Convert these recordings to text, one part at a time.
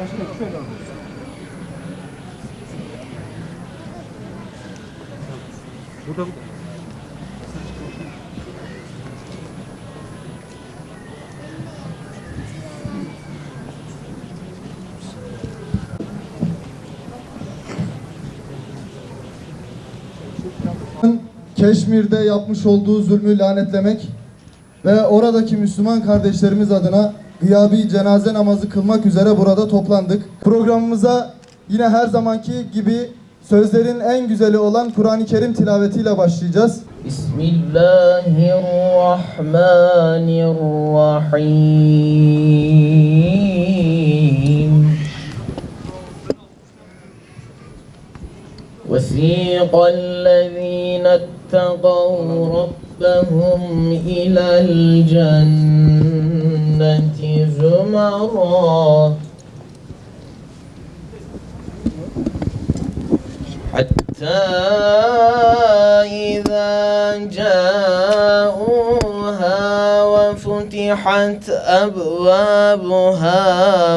Başkanım şöyle alalım. Burada burada. Keşmir'de yapmış olduğu zulmü lanetlemek ve oradaki Müslüman kardeşlerimiz adına gıyabi cenaze namazı kılmak üzere burada toplandık. Programımıza yine her zamanki gibi sözlerin en güzeli olan Kur'an-ı Kerim tilavetiyle başlayacağız. بسم الله الرحمن الرحيم وسيق الذين اتقوا ربهم إلى الجنة زمرا حتى إذا جاءوها وفتحت أبوابها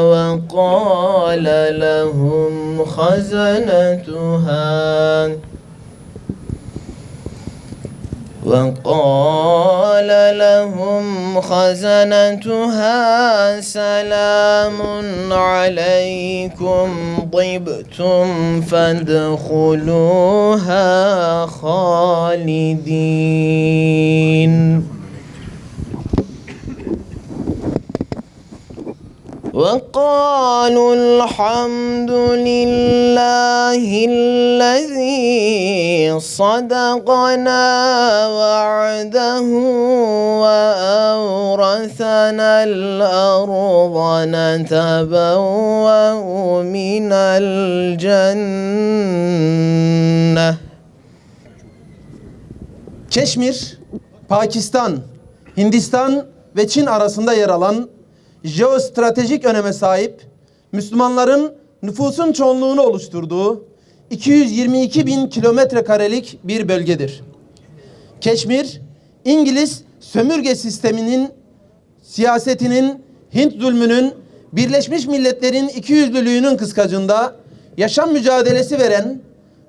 وقال لهم خزنتها. وقال لهم خزنتها سلام عليكم طبتم فادخلوها خالدين. وقالوا الحمد لله الذي صدقنا وعده وأورثنا الأرض نتبوأ من الجنة Keşmir, Pakistan, Hindistan ve Çin arasında yer alan jeostratejik öneme sahip Müslümanların nüfusun çoğunluğunu oluşturduğu 222 bin kilometre karelik bir bölgedir. Keşmir, İngiliz sömürge sisteminin siyasetinin, Hint zulmünün, Birleşmiş Milletler'in ikiyüzlülüğünün kıskacında yaşam mücadelesi veren,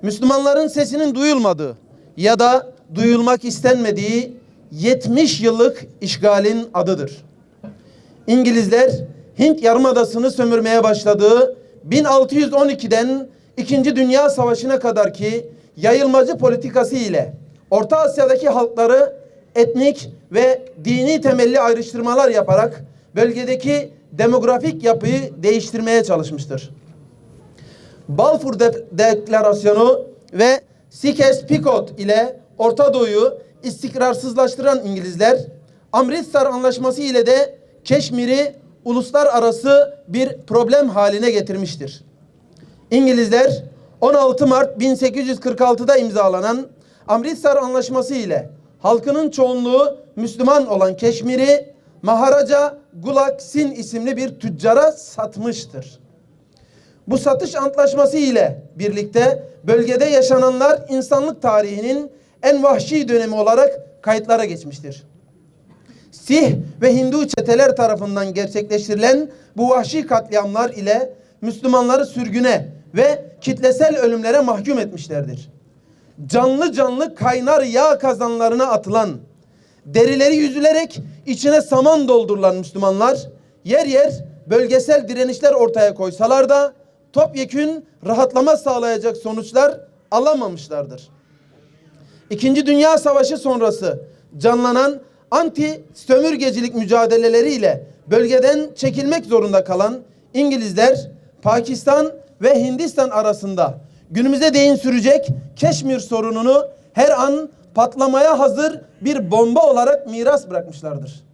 Müslümanların sesinin duyulmadığı ya da duyulmak istenmediği 70 yıllık işgalin adıdır. İngilizler Hint Yarımadası'nı sömürmeye başladığı 1612'den İkinci Dünya Savaşı'na kadar ki yayılmacı politikası ile Orta Asya'daki halkları etnik ve dini temelli ayrıştırmalar yaparak bölgedeki demografik yapıyı değiştirmeye çalışmıştır. Balfour De- Deklarasyonu ve Sykes-Picot ile Orta Doğu'yu istikrarsızlaştıran İngilizler, Amritsar Anlaşması ile de Keşmir'i uluslararası bir problem haline getirmiştir. İngilizler 16 Mart 1846'da imzalanan Amritsar Anlaşması ile halkının çoğunluğu Müslüman olan Keşmir'i Maharaja Gulak Sin isimli bir tüccara satmıştır. Bu satış antlaşması ile birlikte bölgede yaşananlar insanlık tarihinin en vahşi dönemi olarak kayıtlara geçmiştir. Sih ve Hindu çeteler tarafından gerçekleştirilen bu vahşi katliamlar ile Müslümanları sürgüne ve kitlesel ölümlere mahkum etmişlerdir. Canlı canlı kaynar yağ kazanlarına atılan, derileri yüzülerek içine saman doldurulan Müslümanlar yer yer bölgesel direnişler ortaya koysalar da topyekün rahatlama sağlayacak sonuçlar alamamışlardır. İkinci Dünya Savaşı sonrası canlanan anti sömürgecilik mücadeleleriyle bölgeden çekilmek zorunda kalan İngilizler Pakistan ve Hindistan arasında günümüze değin sürecek Keşmir sorununu her an patlamaya hazır bir bomba olarak miras bırakmışlardır.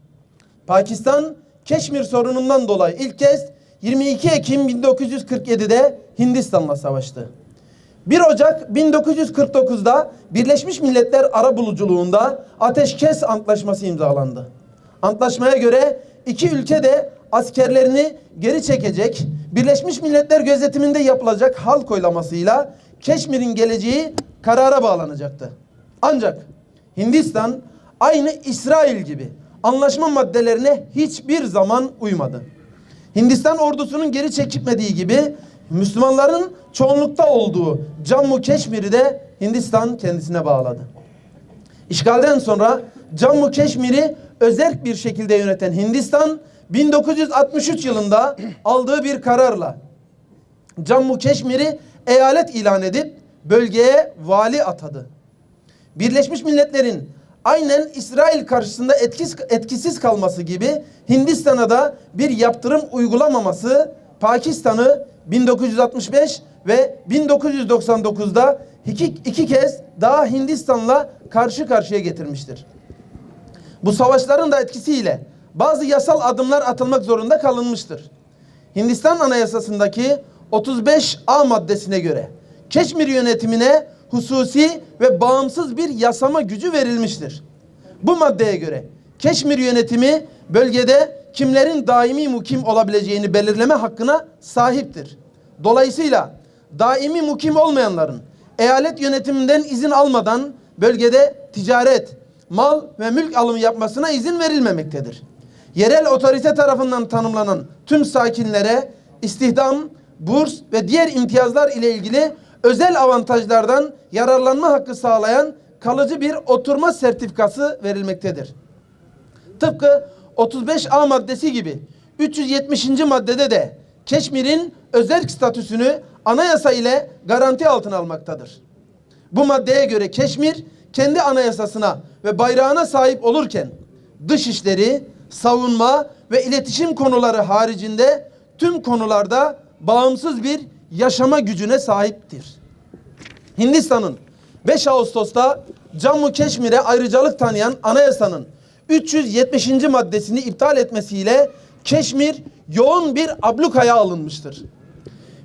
Pakistan Keşmir sorunundan dolayı ilk kez 22 Ekim 1947'de Hindistan'la savaştı. 1 Ocak 1949'da Birleşmiş Milletler Arabuluculuğunda Ateşkes Antlaşması imzalandı. Antlaşmaya göre iki ülke de askerlerini geri çekecek, Birleşmiş Milletler gözetiminde yapılacak halk oylamasıyla Keşmir'in geleceği karara bağlanacaktı. Ancak Hindistan aynı İsrail gibi anlaşma maddelerine hiçbir zaman uymadı. Hindistan ordusunun geri çekilmediği gibi Müslümanların çoğunlukta olduğu Cammu Keşmir'i de Hindistan kendisine bağladı. İşgalden sonra Cammu Keşmir'i özerk bir şekilde yöneten Hindistan 1963 yılında aldığı bir kararla Cammu Keşmir'i eyalet ilan edip bölgeye vali atadı. Birleşmiş Milletler'in aynen İsrail karşısında etkisiz, etkisiz kalması gibi Hindistan'a da bir yaptırım uygulamaması Pakistan'ı 1965 ve 1999'da iki, iki kez daha Hindistan'la karşı karşıya getirmiştir. Bu savaşların da etkisiyle bazı yasal adımlar atılmak zorunda kalınmıştır. Hindistan Anayasası'ndaki 35A maddesine göre Keşmir yönetimine hususi ve bağımsız bir yasama gücü verilmiştir. Bu maddeye göre Keşmir yönetimi bölgede kimlerin daimi mukim olabileceğini belirleme hakkına sahiptir. Dolayısıyla daimi mukim olmayanların eyalet yönetiminden izin almadan bölgede ticaret, mal ve mülk alımı yapmasına izin verilmemektedir. Yerel otorite tarafından tanımlanan tüm sakinlere istihdam, burs ve diğer imtiyazlar ile ilgili özel avantajlardan yararlanma hakkı sağlayan kalıcı bir oturma sertifikası verilmektedir. Tıpkı 35A maddesi gibi 370. maddede de Keşmir'in özerk statüsünü anayasa ile garanti altına almaktadır. Bu maddeye göre Keşmir kendi anayasasına ve bayrağına sahip olurken dışişleri, savunma ve iletişim konuları haricinde tüm konularda bağımsız bir yaşama gücüne sahiptir. Hindistan'ın 5 Ağustos'ta Cammu Keşmir'e ayrıcalık tanıyan anayasanın 370. maddesini iptal etmesiyle Keşmir yoğun bir ablukaya alınmıştır.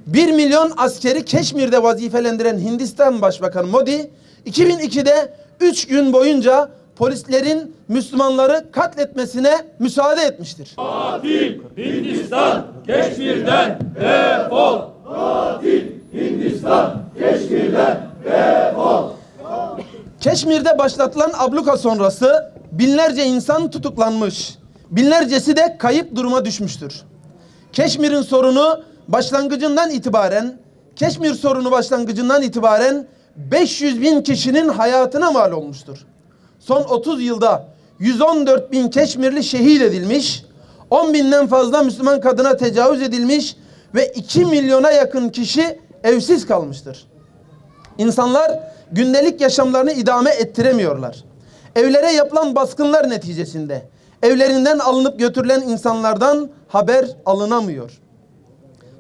1 milyon askeri Keşmir'de vazifelendiren Hindistan Başbakanı Modi 2002'de 3 gün boyunca polislerin Müslümanları katletmesine müsaade etmiştir. Katil Hindistan Keşmir'den defol. Katil Hindistan Keşmir'den defol. Keşmir'de başlatılan abluka sonrası binlerce insan tutuklanmış. Binlercesi de kayıp duruma düşmüştür. Keşmir'in sorunu başlangıcından itibaren Keşmir sorunu başlangıcından itibaren 500 bin kişinin hayatına mal olmuştur. Son 30 yılda 114 bin Keşmirli şehit edilmiş, 10 binden fazla Müslüman kadına tecavüz edilmiş ve 2 milyona yakın kişi evsiz kalmıştır. İnsanlar gündelik yaşamlarını idame ettiremiyorlar. Evlere yapılan baskınlar neticesinde evlerinden alınıp götürülen insanlardan haber alınamıyor.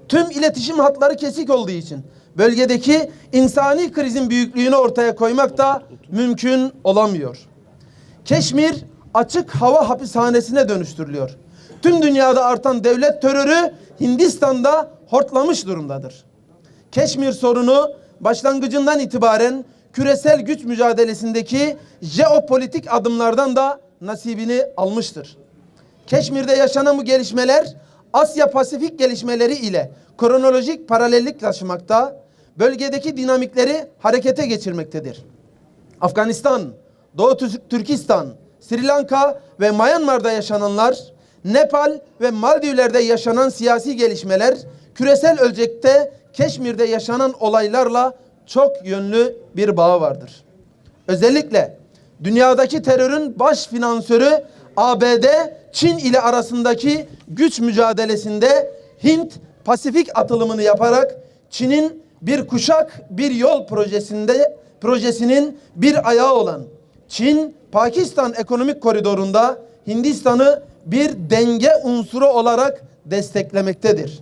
Tüm iletişim hatları kesik olduğu için bölgedeki insani krizin büyüklüğünü ortaya koymak da mümkün olamıyor. Keşmir açık hava hapishanesine dönüştürülüyor. Tüm dünyada artan devlet terörü Hindistan'da hortlamış durumdadır. Keşmir sorunu başlangıcından itibaren küresel güç mücadelesindeki jeopolitik adımlardan da nasibini almıştır. Keşmir'de yaşanan bu gelişmeler Asya Pasifik gelişmeleri ile kronolojik paralellik taşımakta, bölgedeki dinamikleri harekete geçirmektedir. Afganistan, Doğu Tü- Türkistan, Sri Lanka ve Myanmar'da yaşananlar, Nepal ve Maldivler'de yaşanan siyasi gelişmeler, küresel ölçekte Keşmir'de yaşanan olaylarla çok yönlü bir bağı vardır. Özellikle dünyadaki terörün baş finansörü ABD, Çin ile arasındaki güç mücadelesinde Hint Pasifik atılımını yaparak Çin'in bir kuşak bir yol projesinde projesinin bir ayağı olan Çin Pakistan ekonomik koridorunda Hindistan'ı bir denge unsuru olarak desteklemektedir.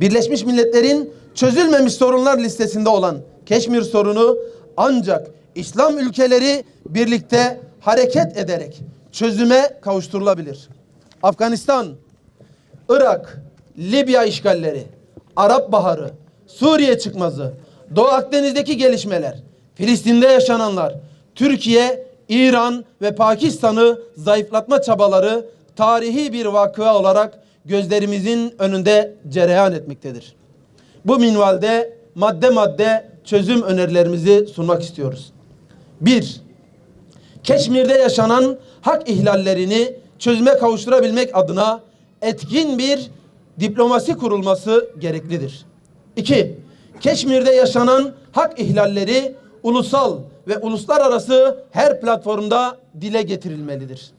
Birleşmiş Milletler'in çözülmemiş sorunlar listesinde olan Keşmir sorunu ancak İslam ülkeleri birlikte hareket ederek çözüme kavuşturulabilir. Afganistan, Irak, Libya işgalleri, Arap Baharı, Suriye çıkmazı, Doğu Akdeniz'deki gelişmeler, Filistin'de yaşananlar, Türkiye, İran ve Pakistan'ı zayıflatma çabaları tarihi bir vakıa olarak gözlerimizin önünde cereyan etmektedir. Bu minvalde madde madde çözüm önerilerimizi sunmak istiyoruz. Bir, Keşmir'de yaşanan hak ihlallerini çözüme kavuşturabilmek adına etkin bir diplomasi kurulması gereklidir. 2. Keşmir'de yaşanan hak ihlalleri ulusal ve uluslararası her platformda dile getirilmelidir.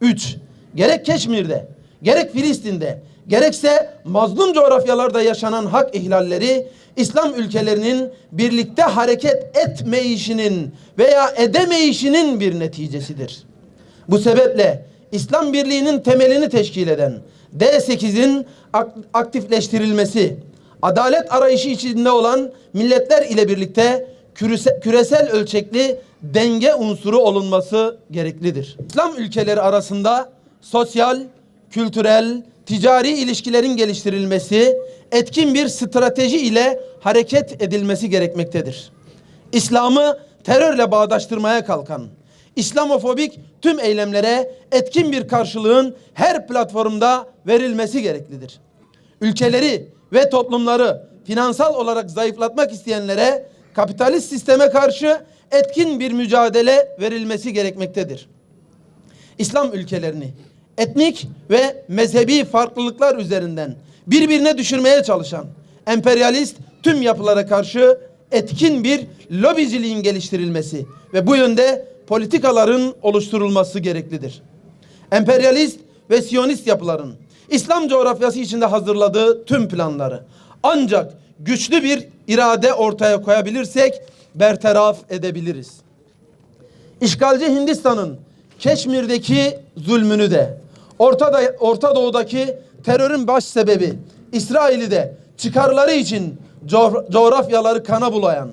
3. Gerek Keşmir'de, gerek Filistin'de, gerekse mazlum coğrafyalarda yaşanan hak ihlalleri İslam ülkelerinin birlikte hareket etmeyişinin veya edemeyişinin bir neticesidir. Bu sebeple İslam Birliği'nin temelini teşkil eden D8'in ak- aktifleştirilmesi, adalet arayışı içinde olan milletler ile birlikte kürese- küresel ölçekli denge unsuru olunması gereklidir. İslam ülkeleri arasında sosyal, kültürel, ticari ilişkilerin geliştirilmesi, etkin bir strateji ile hareket edilmesi gerekmektedir. İslam'ı terörle bağdaştırmaya kalkan, İslamofobik tüm eylemlere etkin bir karşılığın her platformda verilmesi gereklidir. Ülkeleri ve toplumları finansal olarak zayıflatmak isteyenlere kapitalist sisteme karşı etkin bir mücadele verilmesi gerekmektedir. İslam ülkelerini etnik ve mezhebi farklılıklar üzerinden birbirine düşürmeye çalışan emperyalist tüm yapılara karşı etkin bir lobiciliğin geliştirilmesi ve bu yönde politikaların oluşturulması gereklidir. Emperyalist ve siyonist yapıların İslam coğrafyası içinde hazırladığı tüm planları ancak güçlü bir irade ortaya koyabilirsek bertaraf edebiliriz. İşgalci Hindistan'ın Keşmir'deki zulmünü de, Orta, Orta Doğu'daki terörün baş sebebi İsrail'i de çıkarları için co- coğrafyaları kana bulayan,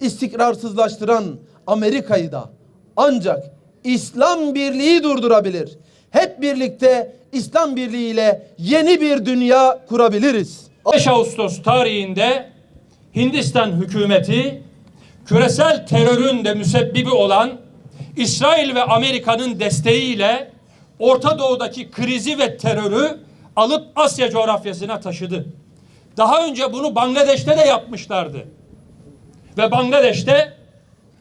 istikrarsızlaştıran Amerika'yı da ancak İslam Birliği durdurabilir. Hep birlikte İslam Birliği ile yeni bir dünya kurabiliriz. 5 Ağustos tarihinde Hindistan hükümeti küresel terörün de müsebbibi olan İsrail ve Amerika'nın desteğiyle Orta Doğu'daki krizi ve terörü alıp Asya coğrafyasına taşıdı. Daha önce bunu Bangladeş'te de yapmışlardı. Ve Bangladeş'te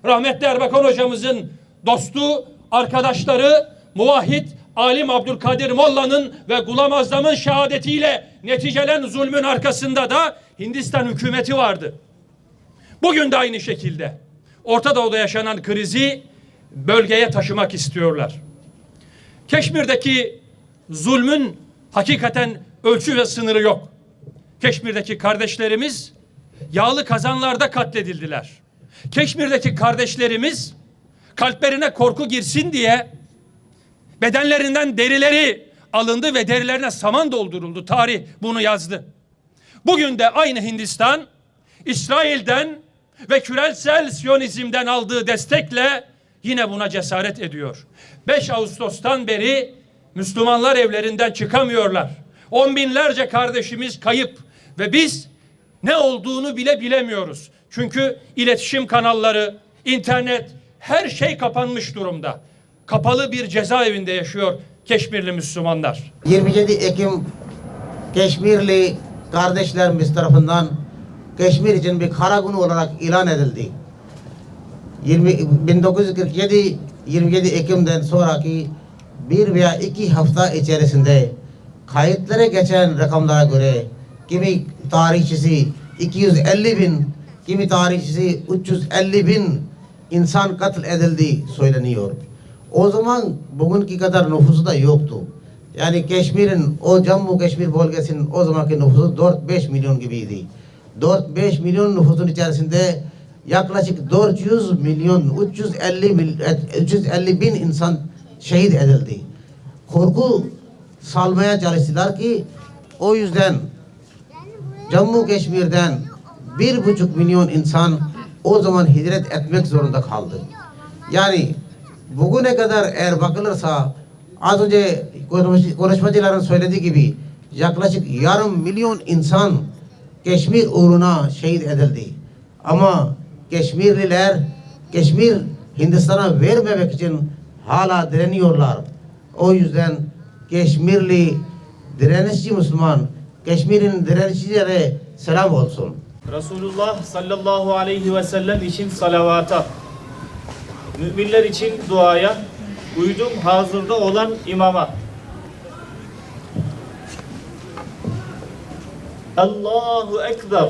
rahmetli Erbakan hocamızın dostu, arkadaşları, muvahhid Alim Abdülkadir Molla'nın ve Gulam Azam'ın şehadetiyle neticelen zulmün arkasında da Hindistan hükümeti vardı. Bugün de aynı şekilde Orta Doğu'da yaşanan krizi bölgeye taşımak istiyorlar. Keşmir'deki zulmün hakikaten ölçü ve sınırı yok. Keşmir'deki kardeşlerimiz yağlı kazanlarda katledildiler. Keşmir'deki kardeşlerimiz kalplerine korku girsin diye bedenlerinden derileri alındı ve derilerine saman dolduruldu. Tarih bunu yazdı. Bugün de aynı Hindistan İsrail'den ve küresel Siyonizm'den aldığı destekle yine buna cesaret ediyor. 5 Ağustos'tan beri Müslümanlar evlerinden çıkamıyorlar. On binlerce kardeşimiz kayıp ve biz ne olduğunu bile bilemiyoruz. Çünkü iletişim kanalları, internet, her şey kapanmış durumda. Kapalı bir cezaevinde yaşıyor Keşmirli Müslümanlar. 27 Ekim Keşmirli kardeşlerimiz tarafından Keşmir için bir kara günü olarak ilan edildi. 20, 1947 27 Ekim'den sonraki bir veya iki hafta içerisinde kayıtlara geçen rakamlara göre kimi tarihçisi 250 bin, kimi tarihçisi 350 bin insan katıl edildi söyleniyor. O zaman bugünkü kadar nüfusu da yoktu. Yani Keşmir'in o Cammu Keşmir bölgesinin o zamanki nüfusu 4-5 milyon gibiydi. 4-5 milyon nüfusun içerisinde yaklaşık 400 milyon 350 mil, 350 bin insan şehit edildi. Korku salmaya çalıştılar ki o yüzden Cammu Keşmir'den bir buçuk milyon insan o zaman hicret etmek zorunda kaldı. Yani bugüne kadar eğer bakılırsa az önce konuş- konuşmacıların söylediği gibi yaklaşık yarım milyon insan Keşmir uğruna şehit edildi. Ama Keşmirliler Keşmir Hindistan'a vermemek için hala direniyorlar. O yüzden Keşmirli direnişçi Müslüman, Keşmir'in direnişçilere selam olsun. Resulullah sallallahu aleyhi ve sellem için salavata, müminler için duaya, uydum hazırda olan imama. Allahu Ekber.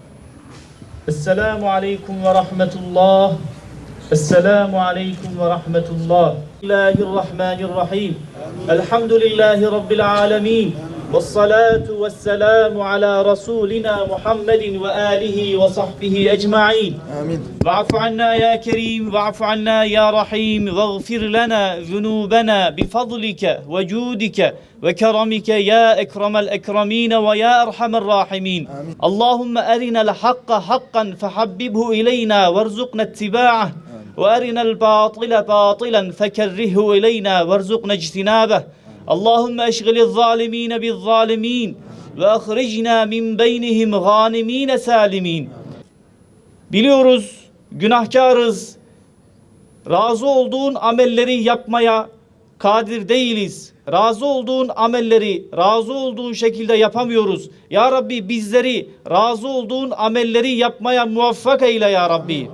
السلام عليكم ورحمة الله. السلام عليكم ورحمة الله. الله الرحمن الرحيم. الحمد لله رب العالمين. والصلاة والسلام على رسولنا محمد وآله وصحبه أجمعين. Amin. واعف عنا يا كريم واعف عنا يا رحيم. واغفر لنا ذنوبنا بفضلك وجودك وكرمك يا أكرم الأكرمين ويا أرحم الراحمين. آمين. اللهم أرنا الحق حقا فحببه إلينا وارزقنا اتباعه. وأرنا الباطل باطلا فكرهه إلينا وارزقنا اجتنابه. Allahümme eşgili zalimine biz zalimin ve ahricna min beynihim ganimine salimin. Biliyoruz günahkarız. Razı olduğun amelleri yapmaya kadir değiliz. Razı olduğun amelleri razı olduğun şekilde yapamıyoruz. Ya Rabbi bizleri razı olduğun amelleri yapmaya muvaffak eyle ya Rabbi.